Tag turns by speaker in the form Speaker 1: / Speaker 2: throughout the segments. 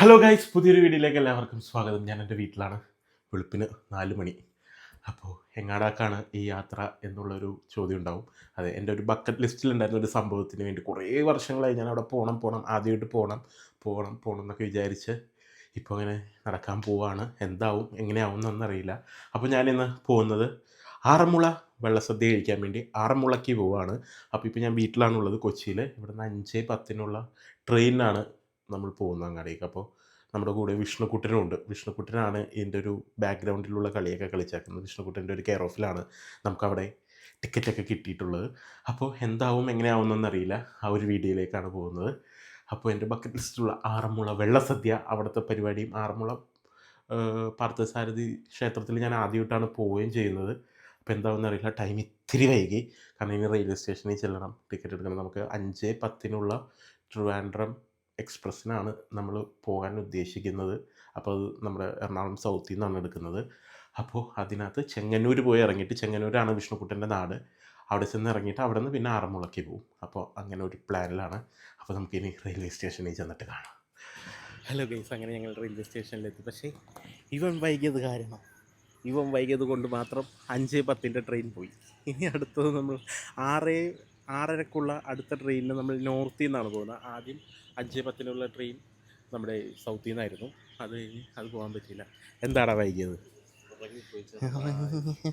Speaker 1: Hello guys പുതിയൊരു വീഡിയോയിലേക്ക് എല്ലാവർക്കും സ്വാഗതം. ഞാൻ എന്റെ വീട്ടിലാണ്. വെളുപ്പിന് നാല് മണി. അപ്പോൾ എങ്ങാടാക്കാണ് ഈ യാത്ര എന്നുള്ളൊരു ചോദ്യം ഉണ്ടാവും. അതെ എന്റെ ഒരു ബക്കറ്റ് ലിസ്റ്റിലുണ്ടായിരുന്ന ഒരു സംഭവത്തിന് വേണ്ടി കുറേ വർഷങ്ങളായി ഞാൻ അവിടെ പോകണം പോകണം ആദ്യമായിട്ട് പോകണം പോകണം പോകണം എന്നൊക്കെ വിചാരിച്ച് ഇപ്പോൾ അങ്ങനെ നടക്കാൻ പോവാണ്. എന്താവും എങ്ങനെയാവും എന്നൊന്നറിയില്ല അപ്പോൾ ഞാനിന്ന് പോകുന്നത് ആറന്മുള വെള്ളസദ്യ കഴിക്കാൻ വേണ്ടി ആറന്മുളയ്ക്ക് പോവാണ്. അപ്പോൾ ഇപ്പോൾ ഞാൻ വീട്ടിലാണുള്ളത് കൊച്ചിയിൽ ഇവിടുന്ന് അഞ്ച് പത്തിനുള്ള ട്രെയിനിനാണ് നമ്മൾ പോകുന്നു അങ്ങാടേക്ക് അപ്പോൾ നമ്മുടെ കൂടെ വിഷ്ണുക്കുട്ടനുണ്ട്. വിഷ്ണുക്കുട്ടനാണ് ഇതിന്റെ ഒരു ബാക്ക്ഗ്രൗണ്ടിലുള്ള കളിയൊക്കെ കളിച്ചേക്കുന്നത്. വിഷ്ണുക്കുട്ടന്റെ ഒരു കെയർ ഓഫിലാണ് നമുക്കവിടെ ടിക്കറ്റൊക്കെ കിട്ടിയിട്ടുള്ളത്. അപ്പോൾ എന്താവും എങ്ങനെയാവും എന്നറിയില്ല ആ ഒരു വീഡിയോയിലേക്കാണ് പോകുന്നത്. അപ്പോൾ എന്റെ ബക്കറ്റ് ലിസ്റ്റിലുള്ള ആറന്മുള വെള്ളസദ്യ അവിടുത്തെ പരിപാടിയും ആറന്മുള പാർത്ഥസാരഥി ക്ഷേത്രത്തിൽ ഞാൻ ആദ്യമായിട്ടാണ് പോവുകയും ചെയ്യുന്നത്. അപ്പോൾ എന്താവും അറിയില്ല. ടൈം ഇത്തിരി വൈകി. കാരണം ഇനി റെയിൽവേ സ്റ്റേഷനിൽ ചെല്ലണം. ടിക്കറ്റ് എടുക്കണം. നമുക്ക് അഞ്ച് പത്തിനുള്ള ട്രിവാൻഡ്രം എക്സ്പ്രസ്സിനാണ് നമ്മൾ പോകാൻ ഉദ്ദേശിക്കുന്നത്. അപ്പോൾ അത് നമ്മുടെ എറണാകുളം സൗത്തിൽ നിന്നാണ് എടുക്കുന്നത്. അപ്പോൾ അതിനകത്ത് ചെങ്ങന്നൂർ പോയി ഇറങ്ങിയിട്ട് ചെങ്ങന്നൂരാണ് വിഷ്ണുക്കുട്ടന്റെ നാട്. അവിടെ ചെന്ന് ഇറങ്ങിയിട്ട് അവിടെ നിന്ന് പിന്നെ ആറന്മുളയ്ക്ക് പോകും അപ്പോൾ അങ്ങനെ ഒരു പ്ലാനിലാണ്. അപ്പോൾ നമുക്കിനി റെയിൽവേ സ്റ്റേഷനിൽ ചെന്നിട്ട് കാണാം. ഹലോ ഗൈസ് അങ്ങനെ ഞങ്ങൾ റെയിൽവേ സ്റ്റേഷനിലെത്തി. പക്ഷേ ഇവൻ വൈകിയത് കാരണം ഇവൻ വൈകിയത് കൊണ്ട് മാത്രം അഞ്ച് പത്തിന്റെ ട്രെയിൻ പോയി. ഇനി അടുത്തത് നമ്മൾ ആറ് ആറരക്കുള്ള അടുത്ത ട്രെയിനിൽ നമ്മൾ നോർത്തിൽ നിന്നാണ് പോകുന്നത്. ആദ്യം അഞ്ച് പത്തിനുള്ള ട്രെയിൻ നമ്മുടെ സൗത്തിൽ നിന്നായിരുന്നു അത് കഴിഞ്ഞ് അത് പോകാൻ പറ്റിയില്ല. എന്താടാ വൈകിയത്?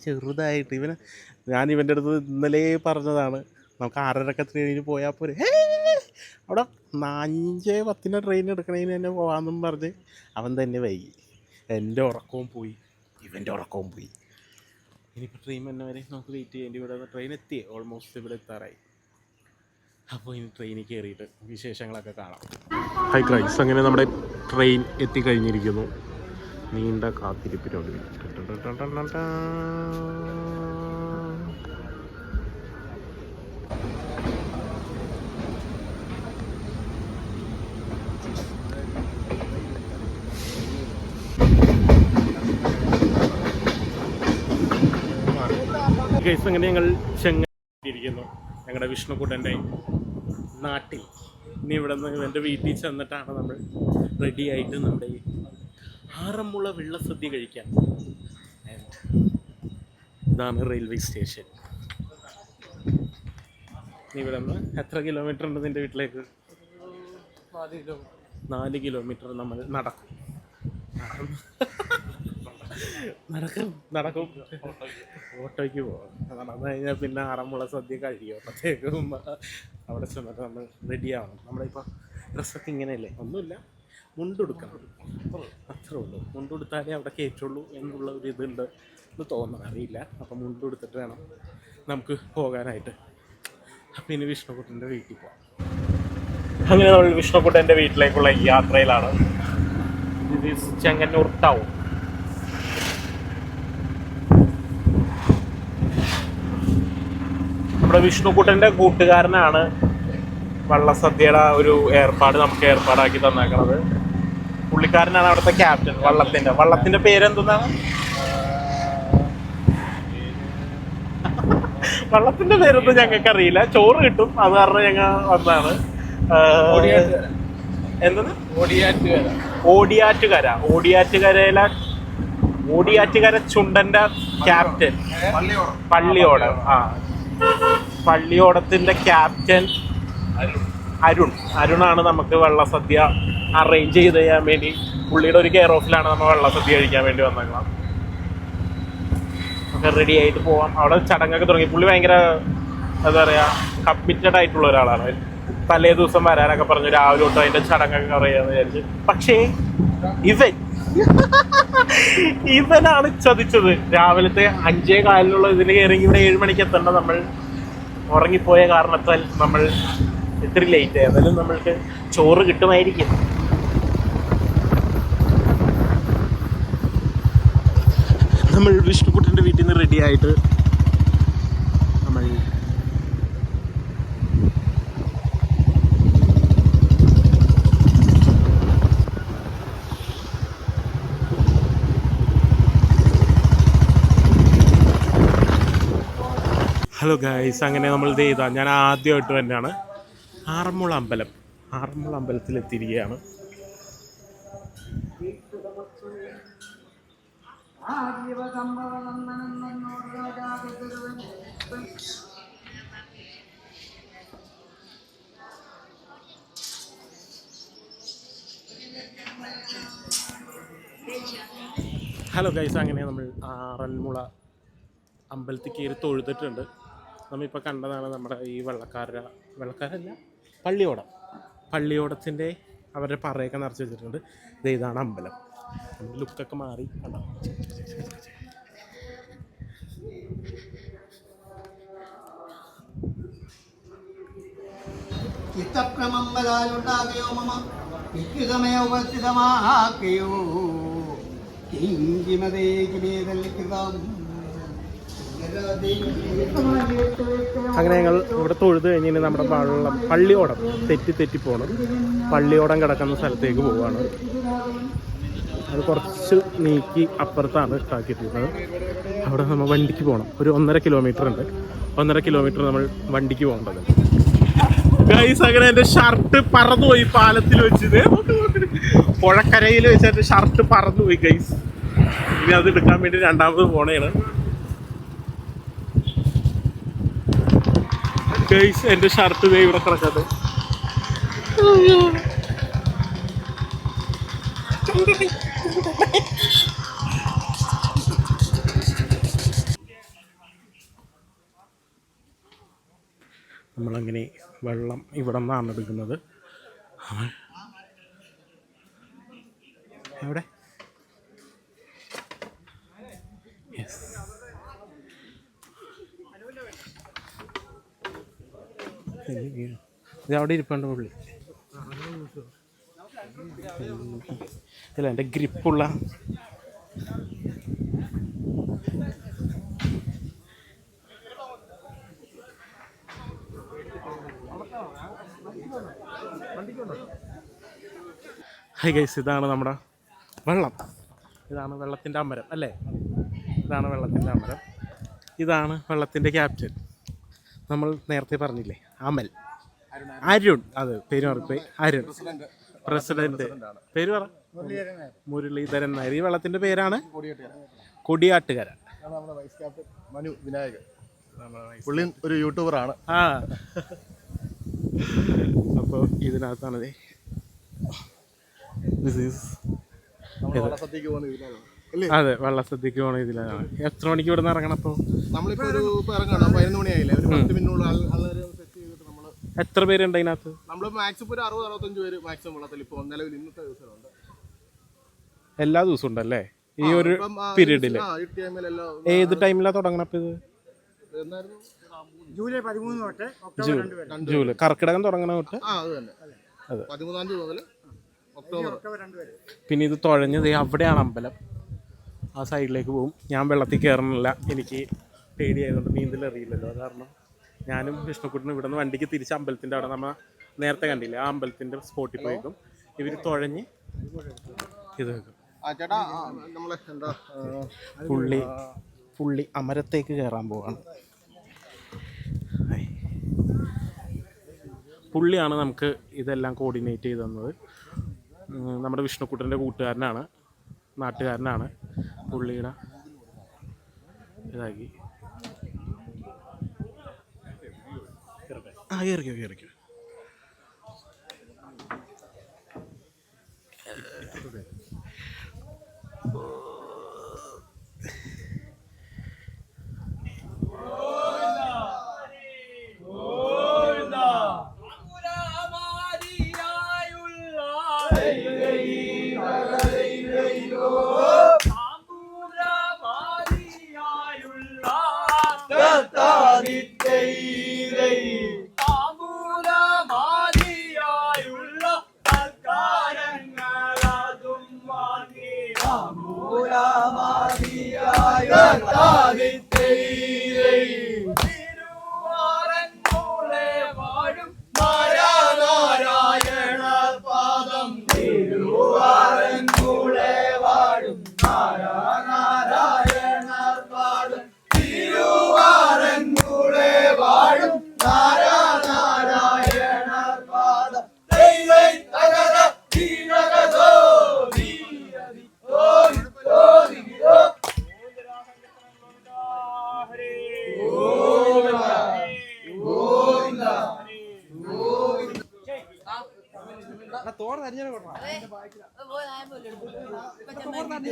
Speaker 1: ചെറുതായിട്ട് ഇവന് ഞാൻ ഇവന്റെ അടുത്ത് ഇന്നലെ പറഞ്ഞതാണ് നമുക്ക് ആറരക്ക ട്രെയിനിന് പോയാൽ പോരെ! അവിടെ അഞ്ച് പത്തിന് ട്രെയിൻ എടുക്കണതിന് തന്നെ പോകാമെന്നും പറഞ്ഞ് അവൻ തന്നെ വൈകി. എന്റെ ഉറക്കവും പോയി. ഇവന്റെ ഉറക്കവും പോയി. ഇനിയിപ്പോൾ ട്രെയിൻ വന്നവരെ വരെ നമുക്ക് വെയിറ്റ് ചെയ്യേണ്ടി ഇവിടെ ട്രെയിൻ എത്തി. ഓൾമോസ്റ്റ് ഇവിടെ എത്താറായി. അപ്പോൾ ഇനി ട്രെയിനിൽ കയറിയിട്ട് വിശേഷങ്ങളൊക്കെ കാണാം. ഹൈ ക്രൈസ് അങ്ങനെ നമ്മുടെ ട്രെയിൻ എത്തിക്കഴിഞ്ഞിരിക്കുന്നു. നീണ്ട കാത്തിരിപ്പിനോട് അങ്ങനെ ഞങ്ങൾ ചെങ്ങിരിക്കുന്നു ഞങ്ങളുടെ വിഷ്ണുക്കുട്ടന്റെ നാട്ടിൽ. ഇനി ഇവിടെ നിന്ന് എന്റെ വീട്ടിൽ ചെന്നിട്ടാണ് നമ്മൾ റെഡി ആയിട്ട് നമ്മുടെ ഈ ആറന്മുള വെള്ളസദ്യ കഴിക്കാൻ. ഇതാണ് റെയിൽവേ സ്റ്റേഷൻ ഇനി ഇവിടെ നിന്ന് എത്ര കിലോമീറ്റർ ഉണ്ട് നിന്റെ വീട്ടിലേക്ക്? നാല് കിലോമീറ്റർ നമ്മൾ നടക്കും. നടക്കും. നടക്കും. ഓട്ടോയ്ക്ക് പോകാം നടന്നു കഴിഞ്ഞാൽ പിന്നെ ആറന്മുള സദ്യ കഴിയും അപ്പോഴത്തേക്കും അവിടെ ചെന്നിട്ട് നമ്മൾ റെഡി ആവണം. നമ്മളിപ്പോൾ ഡ്രസ്സൊക്കെ ഇങ്ങനെയല്ലേ? ഒന്നുമില്ല. മുണ്ടെടുക്കണം അത്രേ ഉള്ളൂ. മുണ്ടെടുത്താലേ അവിടെ കയറ്റുള്ളൂ എന്നുള്ള ഒരു ഇതുണ്ട് എന്ന് തോന്നണം അറിയില്ല. അപ്പം മുണ്ടെടുത്തിട്ട് വേണം നമുക്ക് പോകാനായിട്ട്. അപ്പം ഇനി വിഷ്ണുക്കുട്ടന്റെ വീട്ടിൽ പോകാം അങ്ങനെ നമ്മൾ വിഷ്ണുക്കുട്ടന്റെ വീട്ടിലേക്കുള്ള യാത്രയിലാണ്. ഇത് ചെങ്ങന്നൂർ ടൗൺ നമ്മുടെ വിഷ്ണുക്കുട്ടന്റെ കൂട്ടുകാരനാണ് വള്ളസദ്യയുടെ ഒരു ഏർപ്പാട് നമുക്ക് ഏർപ്പാടാക്കി തന്നേക്കണത്. പുള്ളിക്കാരനാണ് അവിടുത്തെ ക്യാപ്റ്റൻ വള്ളത്തിന്റെ. വള്ളത്തിന്റെ പേരെന്താണ് വള്ളത്തിന്റെ പേരൊന്നും ഞങ്ങൾക്ക് അറിയില്ല ചോറ് കിട്ടും. അത് കാരണം ഞങ്ങൾ വന്നാണ് എന്താണ്? ഓടിയാറ്റുകര. ഓടിയാറ്റുകരയിലെ ഓടിയാറ്റുകര ചുണ്ടന്റെ ക്യാപ്റ്റൻ. പള്ളിയോട്. ആ പള്ളിയോടത്തിന്റെ ക്യാപ്റ്റൻ അരുൺ. അരുണാണ് നമുക്ക് വെള്ളസദ്യ അറേഞ്ച് ചെയ്ത് ചെയ്യാൻ വേണ്ടി പുള്ളിയുടെ ഒരു കെയർ ഓഫിലാണ് നമ്മൾ വെള്ളസദ്യ കഴിക്കാൻ വേണ്ടി വന്നേക്കണം നമുക്ക് റെഡി ആയിട്ട് പോവാം. അവിടെ ചടങ്ങൊക്കെ തുടങ്ങി. പുള്ളി ഭയങ്കര എന്താ പറയുക കമ്മിറ്റഡ് ആയിട്ടുള്ള ഒരാളാണ്. തലേ ദിവസം വരാനൊക്കെ പറഞ്ഞു രാവിലെ തൊട്ട് അതിന്റെ ചടങ്ങൊക്കെ അറിയാന്ന് വിചാരിച്ച്. പക്ഷേ ഇവൻ ഇവനാണ് ചതിച്ചത്. രാവിലത്തെ അഞ്ചേ കാലിലുള്ള ഇതിന് കയറി ഇവിടെ ഏഴ് മണിക്ക് എത്തേണ്ട നമ്മൾ ഉറങ്ങിപ്പോയ കാരണത്താൽ നമ്മൾ ഇത്തിരി ലേറ്റ് ആയി. നമ്മൾക്ക് ചോറ് കിട്ടുമായിരിക്കും. നമ്മൾ വിഷ്ണുക്കുട്ടന്റെ വീട്ടിൽ നിന്ന് റെഡി ഹലോ ഗായ്സ് അങ്ങനെ നമ്മൾ ഇത് ചെയ്താൽ ഞാൻ ആദ്യമായിട്ട് തന്നെയാണ് ആറന്മുള അമ്പലം. ആറന്മുള അമ്പലത്തിൽ എത്തിയിരിക്കുകയാണ്. ഹലോ ഗൈസ് അങ്ങനെ നമ്മൾ ആറന്മുള അമ്പലത്തിൽ കയറി തൊഴുതിട്ടുണ്ട്. നമ്മളിപ്പോൾ കണ്ടതാണ് നമ്മുടെ ഈ വെള്ളക്കാരുടെ വെള്ളക്കാരല്ല പള്ളിയോടം. പള്ളിയോടത്തിന്റെ അവരുടെ പറയൊക്കെ നിറച്ച് വെച്ചിട്ടുണ്ട്. ഇത് ഇതാണ് അമ്പലം. ലുക്കൊക്കെ മാറി കണ്ടോ?
Speaker 2: ചിത്തപ്രമമ്പതാലുണ്ടാകയോ മമ? വിദ്യുതമയ ഉപസ്ഥിതമാക്കയോ? കിങ്കിമതേ കിമേതല്ലിക്കൃതം
Speaker 1: അങ്ങനെ ഞങ്ങൾ ഇവിടെ തൊഴുത് കഴിഞ്ഞ് നമ്മുടെ വള്ളം പള്ളിയോടം തെറ്റി തെറ്റി പോകണം പള്ളിയോടം കിടക്കുന്ന സ്ഥലത്തേക്ക് പോവാണ്. അത് കുറച്ച് നീക്കി അപ്പുറത്താണ് ഇട്ടാക്കിയിട്ടുള്ളത് അവിടെ നമ്മൾ വണ്ടിക്ക് പോകണം ഒരു ഒന്നര കിലോമീറ്റർ ഉണ്ട്. ഒന്നര കിലോമീറ്റർ നമ്മൾ വണ്ടിക്ക് പോകേണ്ടത്. ഗൈസ് അങ്ങനെ എന്റെ ഷർട്ട് പറന്നുപോയി പാലത്തിൽ വെച്ചത് പുഴക്കരയിൽ വെച്ച് എന്റെ ഷർട്ട് പറന്നുപോയി ഗൈസ് ഇനി അത് എടുക്കാൻ വേണ്ടി രണ്ടാമത് പോണേണ്. ഗൈസ് എന്റെ ഷർട്ട് ഇതേ ഇവിടെ കിടക്കട്ടെ നമ്മളങ്ങനെ വെള്ളം ഇവിടെ നിന്നാണ് എടുക്കുന്നത്. എവിടെ? ഇത് അവിടെ ഇരിപ്പുണ്ട് പുള്ളി. ഇല്ല എന്റെ ഗ്രിപ്പുള്ള. ഹൈ ഗൈസ് ഇതാണ് നമ്മുടെ വെള്ളം. ഇതാണ് വെള്ളത്തിന്റെ അമരം അല്ലേ? ഇതാണ് വെള്ളത്തിന്റെ അമരം. ഇതാണ് വെള്ളത്തിന്റെ ക്യാപ്റ്റൻ നമ്മൾ നേരത്തെ പറഞ്ഞില്ലേ അമൽ. അരുൺ അത് പേര് മറപ്പേ അരുൺ. പ്രസിഡന്റ്. പേര് പറ. മുരളീധരൻ നായർ. ഈ വെള്ളത്തിന്റെ പേരാണ്? കൊടിയാട്ടുകര
Speaker 3: മനു വിനായകൻ. പുള്ളി ഒരു യൂട്യൂബറാണ്
Speaker 1: ആ. അപ്പോൾ ഇതിനകത്താണ് ദേ. This അതെ വള്ളസദ്യക്ക് പോണ ഇതിലാണ്. എത്ര മണിക്ക് ഇവിടെ നിന്ന് ഇറങ്ങണം അപ്പോൾ
Speaker 3: നമ്മളിപ്പോ ഒരു ഇറങ്ങണം പതിനൊന്ന് മണിയായില്ലേ? ഒരു പത്ത് നമ്മൾ
Speaker 1: എത്ര പേരുണ്ട് അതിനകത്ത്?
Speaker 3: നമ്മൾ മാക്സിമം ഒരു അറുപത് അറുപത്തഞ്ച് പേര് മാക്സിമം വെള്ളത്തിൽ ഇപ്പൊ നിലവിൽ ഇന്നത്തെ ദിവസമുണ്ട്
Speaker 1: എല്ലാ ദിവസവും ഉണ്ടല്ലേ? ഈ ഒരു പീരീഡിൽ
Speaker 3: പീരീഡിൽ ഈ ടൈമിലെല്ലാം
Speaker 1: ഏത് ടൈമിലാ തുടങ്ങണം അപ്പോൾ ഇത്?
Speaker 2: ജൂലൈ പതിമൂന്ന് തൊട്ട്
Speaker 1: ജൂലൈ. കർക്കിടകം തുടങ്ങണ തൊട്ട്?
Speaker 3: അത് തന്നെ.
Speaker 1: അതെ.
Speaker 3: പതിമൂന്നാം തീയതി മുതൽ ഒക്ടോബർ.
Speaker 2: ഒക്ടോബർ രണ്ട് വരെ.
Speaker 1: പിന്നെ ഇത് തുഴഞ്ഞത് അവിടെയാണ് അമ്പലം? ആ സൈഡിലേക്ക് പോകും. ഞാൻ വെള്ളത്തിൽ കയറണില്ല. എനിക്ക് പേടിയായതുകൊണ്ട് നീന്തലറിയില്ലല്ലോ അത് കാരണം ഞാനും വിഷ്ണുക്കുട്ടനും ഇവിടെ നിന്ന് വണ്ടിക്ക് തിരിച്ച് അമ്പലത്തിന്റെ അവിടെ നമ്മൾ നേരത്തെ കണ്ടില്ലേ? ആ അമ്പലത്തിന്റെ സ്പോട്ടിൽ പോയിക്കും. ഇവർ തുഴഞ്ഞ് ഇത് വെക്കും. പുള്ളി പുള്ളി അമരത്തേക്ക് കയറാൻ പോവാണ്. പുള്ളിയാണ് നമുക്ക് ഇതെല്ലാം കോർഡിനേറ്റ് ചെയ്ത് തന്നത്. നമ്മുടെ വിഷ്ണുക്കുട്ടന്റെ കൂട്ടുകാരനാണ് നാട്ടുകാരനാണ്. പുള്ളിയുടെ ഇതാക്കി. ആ കയറിക്കോ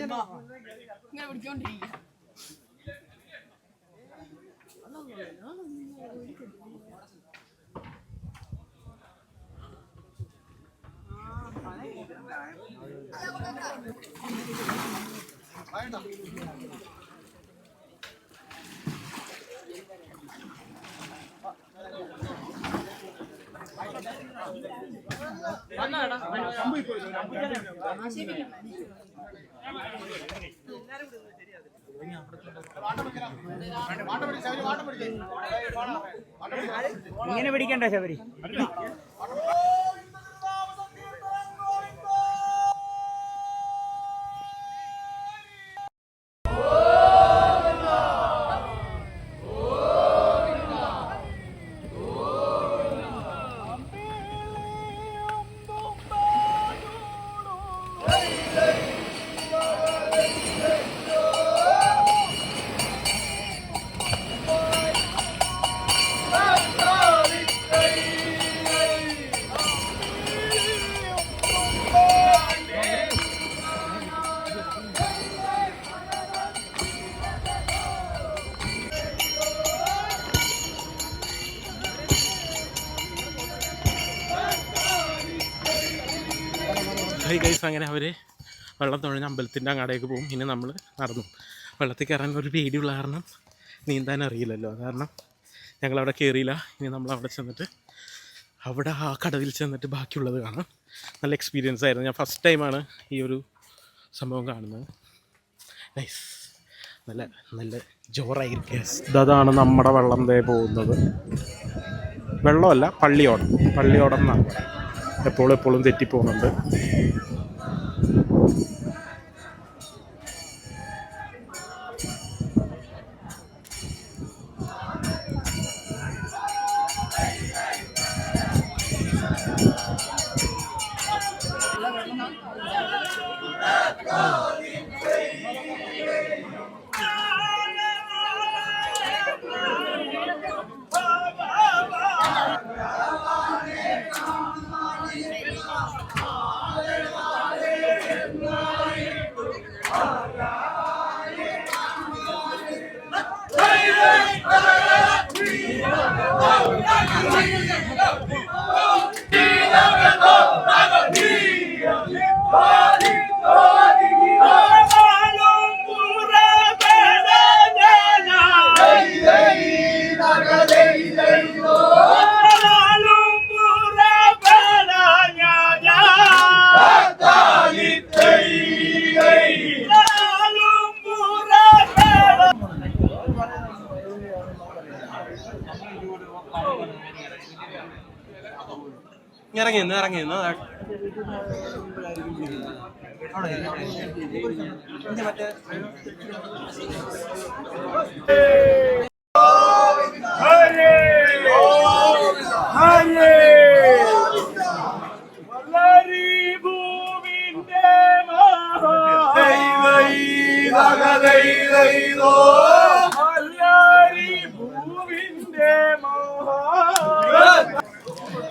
Speaker 1: കയറിക്കോ ും
Speaker 4: ഇങ്ങനെ പിടിച്ചോണ്ടിരിക്കുക
Speaker 5: ഇങ്ങനെ പിടിക്കണ്ട ശബരി
Speaker 1: ഹൈ ഗൈസ് അങ്ങനെ അവർ വെള്ളം തൊഴിഞ്ഞ അമ്പലത്തിന്റെ അങ്ങാടേക്ക് പോകും. ഇനി നമ്മൾ നടന്നു. വെള്ളത്തിൽ കയറാൻ ഒരു പേടിയുള്ള കാരണം നീന്താൻ അറിയില്ലല്ലോ. കാരണം ഞങ്ങൾ അവിടെ കയറിയില്ല ഇനി നമ്മൾ അവിടെ ചെന്നിട്ട് അവിടെ ആ കടവിൽ ചെന്നിട്ട് ബാക്കിയുള്ളത് കാണാം. നല്ല എക്സ്പീരിയൻസ് ആയിരുന്നു. ഞാൻ ഫസ്റ്റ് ടൈമാണ് ഈ ഒരു സംഭവം കാണുന്നത്. നൈസ് നല്ല നല്ല ജോറായിരിക്കും. അതാണ് നമ്മുടെ വെള്ളം തേ പോകുന്നത്. വെള്ളമല്ല പള്ളിയോടം. പള്ളിയോടം എന്നാണ് എപ്പോഴും എപ്പോഴും തെറ്റിപ്പോകുന്നുണ്ട്.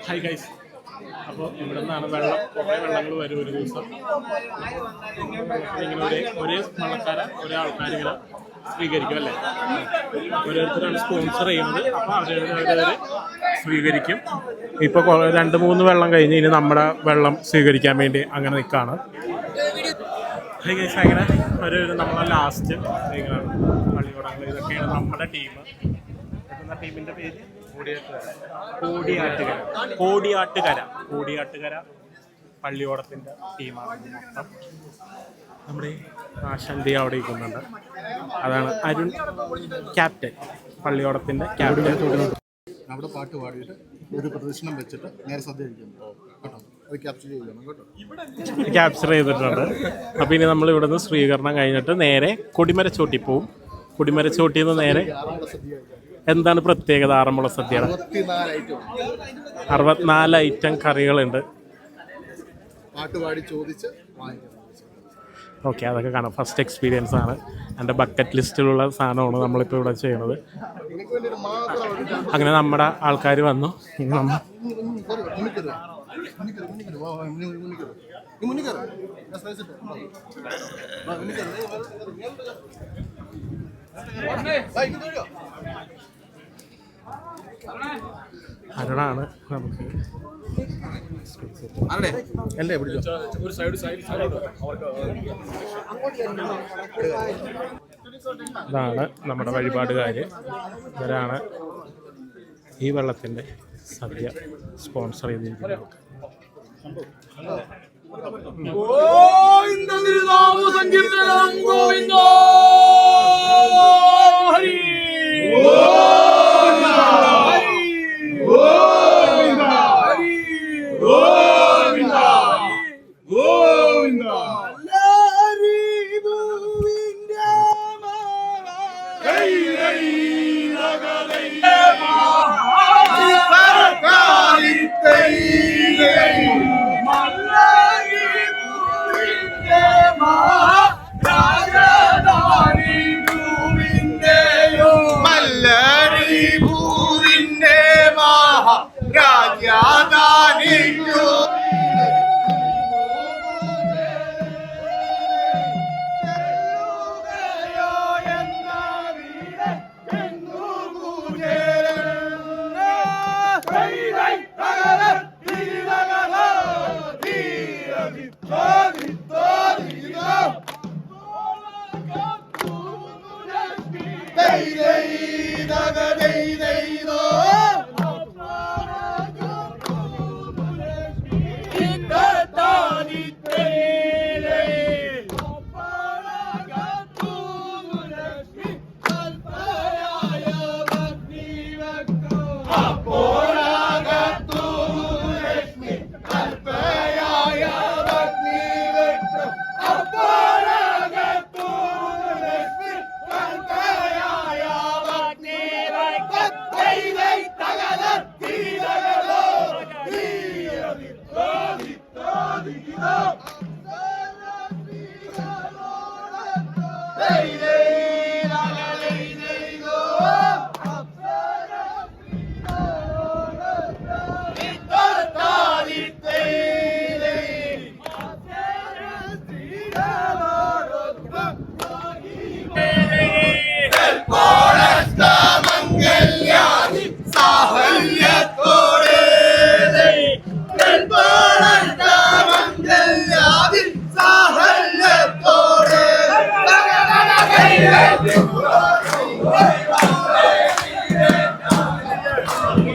Speaker 1: ഹായ് ഗൈസ് അപ്പോൾ ഇവിടെ നിന്നാണ് വെള്ളം കുറേ വെള്ളങ്ങൾ വരും ഒരു ദിവസം. ഇങ്ങനെ ഒരേ ഒരേ വള്ളക്കാരെ ഒരേ ആൾക്കാർ ഇങ്ങനെ സ്വീകരിക്കും അല്ലേ? ഓരോരുത്തരാണ് സ്പോൺസർ ചെയ്യുന്നത്. അപ്പോൾ അവരവരെ സ്വീകരിക്കും. ഇപ്പോൾ രണ്ട് മൂന്ന് വെള്ളം കഴിഞ്ഞ് ഇനി നമ്മുടെ വെള്ളം സ്വീകരിക്കാൻ വേണ്ടി അങ്ങനെ നിൽക്കുകയാണ് ഹായ് ഗൈസ് അങ്ങനെ ഒരു നമ്മളെ ലാസ്റ്റ് ലീഗാണ് പള്ളിയോടങ്ങൾ ഇതൊക്കെയാണ് നമ്മുടെ ടീം എന്ന ടീമിന്റെ പേര്? കോടിയാട്ടുകര. കോടിയാട്ടുകര. കോടിയാട്ടുകര. പള്ളിയോടത്തിന്റെ ടീമാണ് മൊത്തം. നമ്മുടെ ആശാന്തി അവിടെ ഇരിക്കുന്നുണ്ട്. അതാണ് അരുൺ ക്യാപ്റ്റൻ പള്ളിയോടത്തിന്റെ ക്യാപ്റ്റൻ
Speaker 3: അവിടെ പാട്ട് പാടിയിട്ട് ഒരു പ്രദർശനം വെച്ചിട്ട് നേരെ സദ്യ കഴിക്കുന്നു. അത് ക്യാപ്ചർ ചെയ്യണം കേട്ടോ
Speaker 1: ക്യാപ്ചർ ചെയ്തിട്ടുണ്ട് അപ്പോൾ ഇനി നമ്മൾ ഇവിടുന്ന് സ്വീകരണം കഴിഞ്ഞിട്ട് നേരെ കൊടിമരച്ചോട്ടി പോവും കൊടിമരച്ചോട്ടിയിൽ നിന്ന് നേരെ എന്താണ് പ്രത്യേകത ആറന്മുള സദ്യയുടെ
Speaker 3: അറുപത്തിനാല് ഐറ്റം
Speaker 1: കറികളുണ്ട്
Speaker 3: ചോദിച്ച്
Speaker 1: ഓക്കെ അതൊക്കെ കാണാം ഫസ്റ്റ് എക്സ്പീരിയൻസ് ആണ് എന്റെ ബക്കറ്റ് ലിസ്റ്റിലുള്ള സാധനമാണ് നമ്മളിപ്പോൾ ഇവിടെ ചെയ്യുന്നത് അങ്ങനെ നമ്മുടെ ആൾക്കാർ വന്നു ഇനി നമ്മൾ
Speaker 3: മുന്നിക്കരുത് മുന്നിക്കരുത് മുന്നിക്കരുത് വാ വാ മുന്നിക്കരുത് നീ മുന്നിൽ കയറ് ഞാൻ ഈ ഇട്ട് സദ്യ സ്പോൺസർ കയറ്. നീ മേലോട്ട് കയറ്, മേലോട്ട് കയറ്. വാ, ഇങ്ങോട്ട് വരിക.
Speaker 1: അരുണാണ് നമുക്ക്
Speaker 3: അല്ലേ പിടിച്ചോ
Speaker 1: ഇതാണ് നമ്മുടെ വഴിപാടുകാർ ഇവരാണ് ഈ വെള്ളത്തിന്റെ സദ്യ സ്പോൺസർ ചെയ്തിരിക്കുന്നത്
Speaker 6: You.
Speaker 1: কিতাব Okay.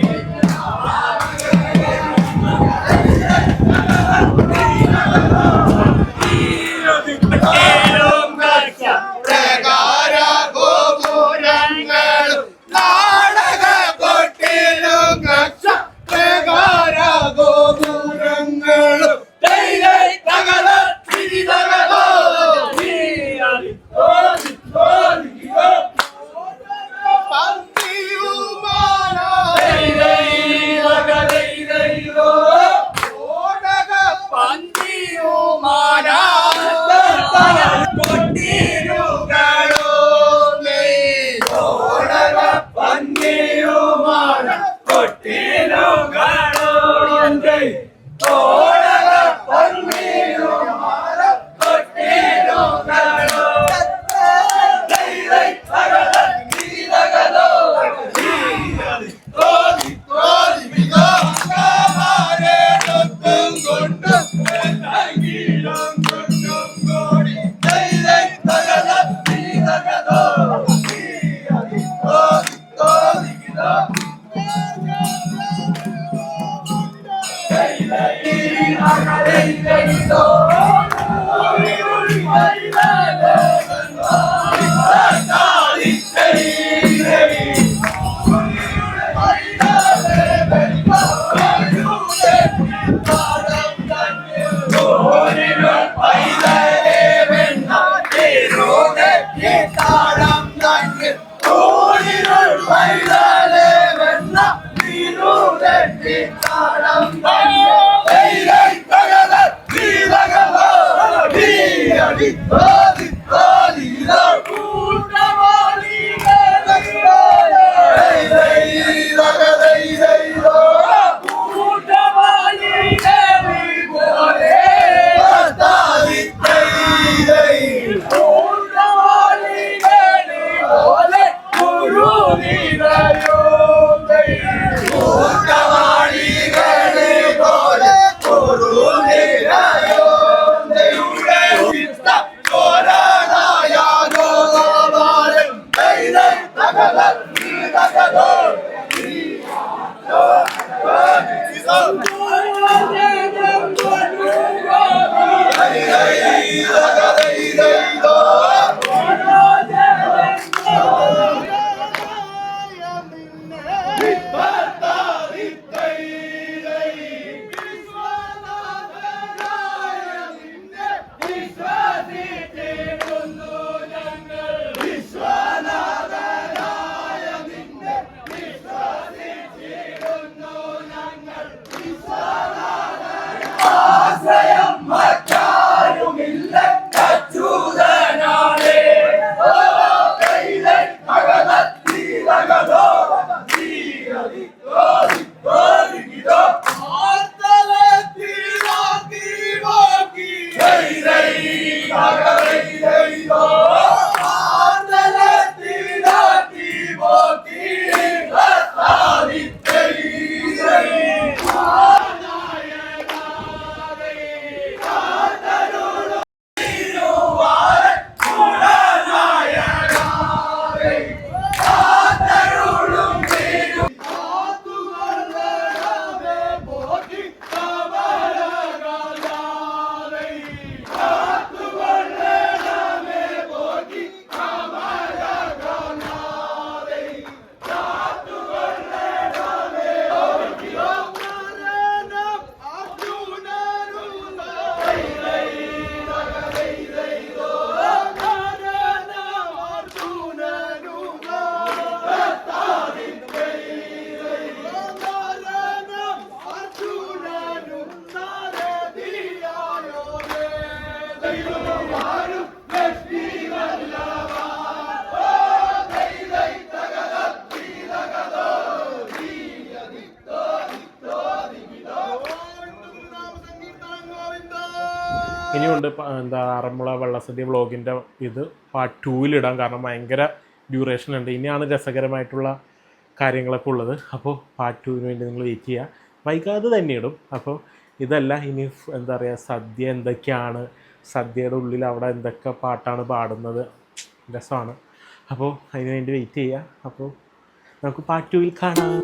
Speaker 1: fuck. vida, eu ഇനിയുണ്ട് എന്താ ആറന്മുള വെള്ളസദ്യ വ്ളോഗിന്റെ ഇത് പാർട്ട് ടൂവിലിടാം കാരണം ഭയങ്കര ഡ്യൂറേഷൻ ഉണ്ട്. ഇനിയാണ് രസകരമായിട്ടുള്ള കാര്യങ്ങളൊക്കെ ഉള്ളത്. അപ്പോൾ പാർട്ട് ടുവിന് വേണ്ടി നിങ്ങൾ വെയിറ്റ് ചെയ്യുക വൈകാതെ തന്നെ ഇടും. അപ്പോൾ ഇതല്ല ഇനി എന്താ പറയുക സദ്യ എന്തൊക്കെയാണ്? സദ്യയുടെ ഉള്ളിൽ അവിടെ എന്തൊക്കെ പാട്ടാണ് പാടുന്നത്? രസമാണ്. അപ്പോൾ അതിന് വേണ്ടി വെയിറ്റ് ചെയ്യുക അപ്പോൾ നമുക്ക് പാർട്ട് ടുവിൽ കാണാം.